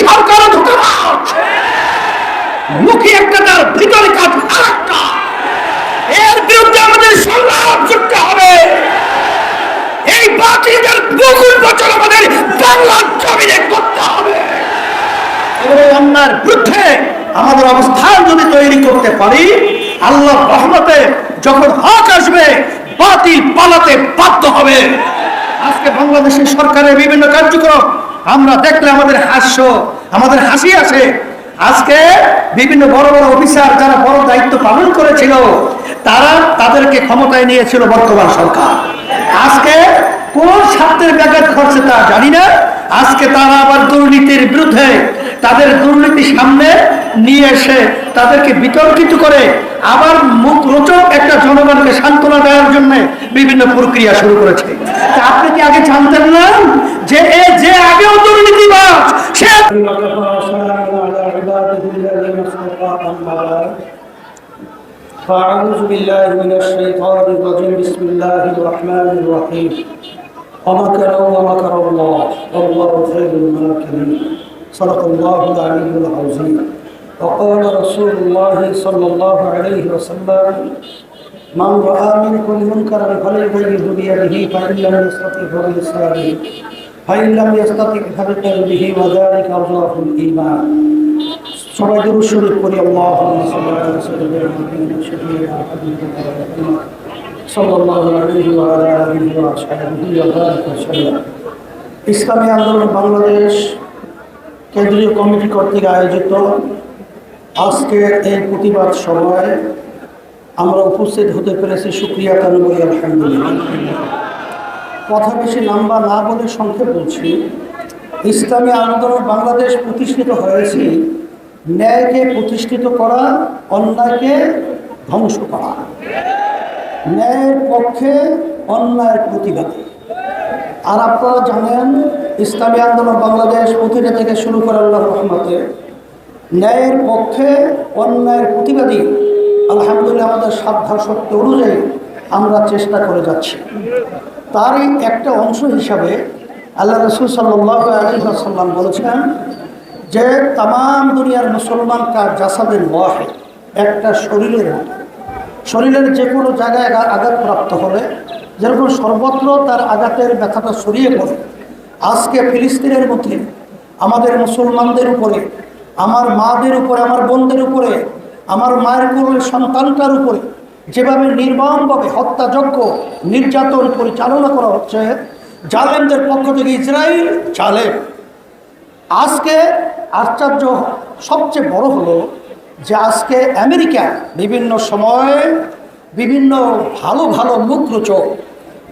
সরকার ধোকাবাজ মুখে একটা তার, ভিতরে কাজ আরেকটা। এর বিরুদ্ধে আমাদের সংগ্রাম করতে হবে। এই বাতিলের বহুল বছর আমাদের বাংলার জমিনে করতে হবে। অন্যার বিরুদ্ধে আমাদের অবস্থান যদি তৈরি করতে পারি, আল্লাহ রহমতে যখন হক আসবে, বাতিল পালাতে বাধ্য হবে। আজকে বাংলাদেশের সরকারের বিভিন্ন কার্যক্রম আমরা দেখলে আমাদের হাস্য, আমাদের হাসি আসে। আজকে বিভিন্ন বড় বড় অফিসার যারা বড় দায়িত্ব পালন করেছিল, তারা তাদেরকে ক্ষমতায় নিয়েছিল বর্তমান সরকার। আজকে কোন স্বার্থের ব্যাঘাত ঘটছে তা জানি না। আজকে তারা আবার দুর্নীতির বিরুদ্ধে তাদের দুর্নীতি সামনে নিয়ে এসে তাদেরকে বিতর্কিত করে আবার মুখ রোচক একটা জনগণকে সান্ত্বনা দেওয়ার জন্য বিভিন্ন প্রক্রিয়া শুরু করেছে। আপনি কি আগে জানতেন না? যে এ যে আগেও দুর্নীতিবাজ সে وكفى وسلام على عباده الذين اصطفى أما بعد فأعوذ بالله من الشيطان الرجيم بسم الله الرحمن الرحيم ومكروا ومكر الله والله خير الماكرين صدق الله العلي العظيم وقال رسول الله صلى الله عليه وسلم من رأى منكم منكرا فليغيره بيده فإن لم يستطع فبلسانه ইসলামী আন্দোলন বাংলাদেশ কেন্দ্রীয় কমিটি কর্তৃক আয়োজিত। আজকের এই প্রতিবাদ সভায় আমরা উপস্থিত হতে পেরেছি। সুক্রিয়া তানবরী আলহামদুলিল্লাহ। কথা বেশি লম্বা না বলে সংক্ষেপ বলছি। ইসলামী আন্দোলন বাংলাদেশ প্রতিষ্ঠিত হয়েছে। ন্যায়কে প্রতিষ্ঠিত করা, অন্যায়কে ধ্বংস করা। ন্যায়ের পক্ষে অন্যায়ের প্রতিবাদী। আর আপনারা জানেন, ইসলামী আন্দোলন বাংলাদেশ প্রতিটা থেকে শুরু করে আল্লাহ রহমতে ন্যায়ের পক্ষে অন্যায়ের প্রতিবাদী আলহামদুলিল্লাহ আমাদের সাধ্যা শক্তি অনুযায়ী আমরা চেষ্টা করে যাচ্ছি। তারই একটা অংশ হিসাবে আল্লাহ রসুল সাল্লাহ আলী সাল্লাম বলেছেন যে তাম দুনিয়ার মুসলমান কার জাসাদের ওয়াহে, একটা শরীরের মতো। শরীরের যে কোনো জায়গায় আঘাতপ্রাপ্ত হলে, যেরকম সর্বত্র তার আঘাতের ব্যথাটা সরিয়ে পড়ে, আজকে ফিলিস্তিনের মধ্যে, আমাদের মুসলমানদের উপরে, আমার মাদের উপরে, আমার বোনদের উপরে, আমার মায়ের কোলের সন্তানটার উপরে যেভাবে নির্মমভাবে হত্যাযজ্ঞ নির্যাতন পরিচালনা করা হচ্ছে, জালেমদের পক্ষ থেকে ইসরায়েল জালেম। আজকে আশ্চর্য সবচেয়ে বড় হলো যে আজকে আমেরিকা বিভিন্ন সময়ে বিভিন্ন ভালো ভালো মুখরোচক,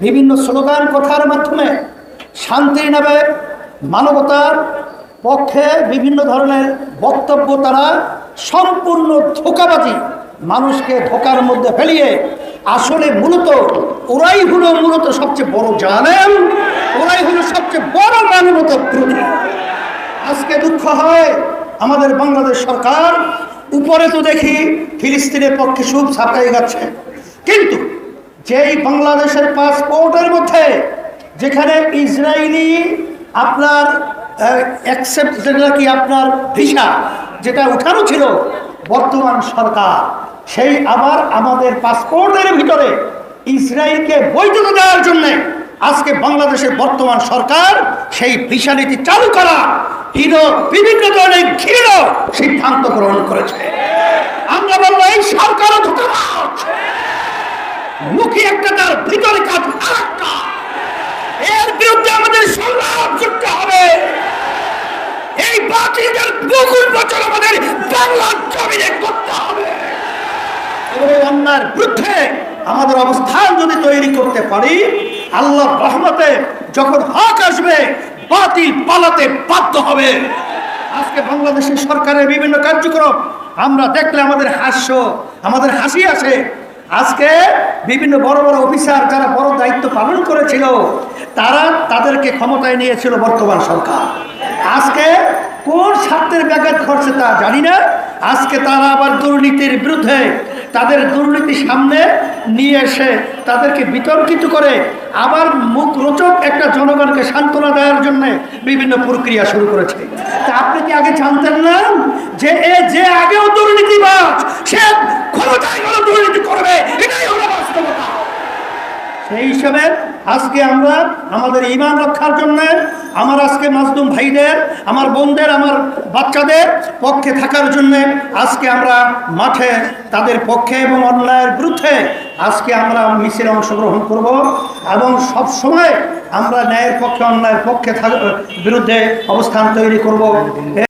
বিভিন্ন স্লোগান কথার মাধ্যমে শান্তির নামে মানবতার পক্ষে বিভিন্ন ধরনের বক্তব্য তারা সম্পূর্ণ ধোকাবাজি মানুষকে ধোকার মধ্যে ফেলিয়ে আসলে মূলত ওরাই হলো মূলত সবচেয়ে বড় জানেন ওরাই হলো সবচেয়ে বড় মানবতা ত্রুটি। আজকে দুঃখ হয় আমাদের বাংলাদেশ সরকার, উপরে তো দেখি ফিলিস্তিনের পক্ষে সুখ ছাপাই গেছে কিন্তু যেই বাংলাদেশের পাসপোর্টের মধ্যে যেখানে ইসরায়েলি আপনার অ্যাকসেপ্ট যেটা কি আপনার ভিসা যেটা উঠানো ছিল, বর্তমান সরকার সেই আবার আমাদের পাসপোর্টের ভিতরে ইসরায়েলকে বৈধতা দেওয়ার জন্য আজকে বাংলাদেশের বর্তমান সরকার সেই ভিসা নীতি চালু করা বিভিন্ন ধরনের ঘৃণ সিদ্ধান্ত গ্রহণ করেছে। আমরা বলব, এই ধোকাবাজ। মুখে একটা তার, ভিতরে কাজ এর বিরুদ্ধে আমাদের সংগ্রাম করতে হবে। এই বাতিলের বহুল বছর আমাদের বাংলার জমিনে করতে অন্যার বিরুদ্ধে আমাদের অবস্থান যদি তৈরি করতে পারি আল্লাহ রহমতে যখন হক আসবে, বাতিল পালাতে বাধ্য হবে। আজকে বাংলাদেশের সরকারের বিভিন্ন কার্যক্রম, আমরা দেখলে আমাদের হাস্য, আমাদের হাসি আসে। আজকে বিভিন্ন বড় বড় অফিসার যারা বড় দায়িত্ব পালন করেছিল, তারা তাদেরকে ক্ষমতায় নিয়েছিল বর্তমান সরকার। আজকে কোন স্বার্থের ব্যাঘাত ঘটছে তা জানি না। আজকে তারা আবার দুর্নীতির বিরুদ্ধে তাদের দুর্নীতি সামনে নিয়ে এসে তাদেরকে বিতর্কিত করে আবার মুখ রোচক একটা জনগণকে সান্ত্বনা দেওয়ার জন্য বিভিন্ন প্রক্রিয়া শুরু করেছে। তা আপনি কি আগে জানতেন না যে এ যে আগেও দুর্নীতিবাজ, সে ক্ষমতায় দুর্নীতি করবে? এটাই হলো বাস্তবতা। সেই হিসাবে আজকে আমরা আমাদের ইমান রক্ষার জন্য আমার আজকে মাসদুম ভাইদের, আমার বোনদের, আমার বাচ্চাদের পক্ষে থাকার জন্য আজকে আমরা মাঠে তাদের পক্ষে এবং অন্যায়ের বিরুদ্ধে আজকে আমরা মিছিলে অংশগ্রহণ করব এবং সব সময় আমরা ন্যায়ের পক্ষে, অন্যায়ের পক্ষে বিরুদ্ধে অবস্থান তৈরি করব।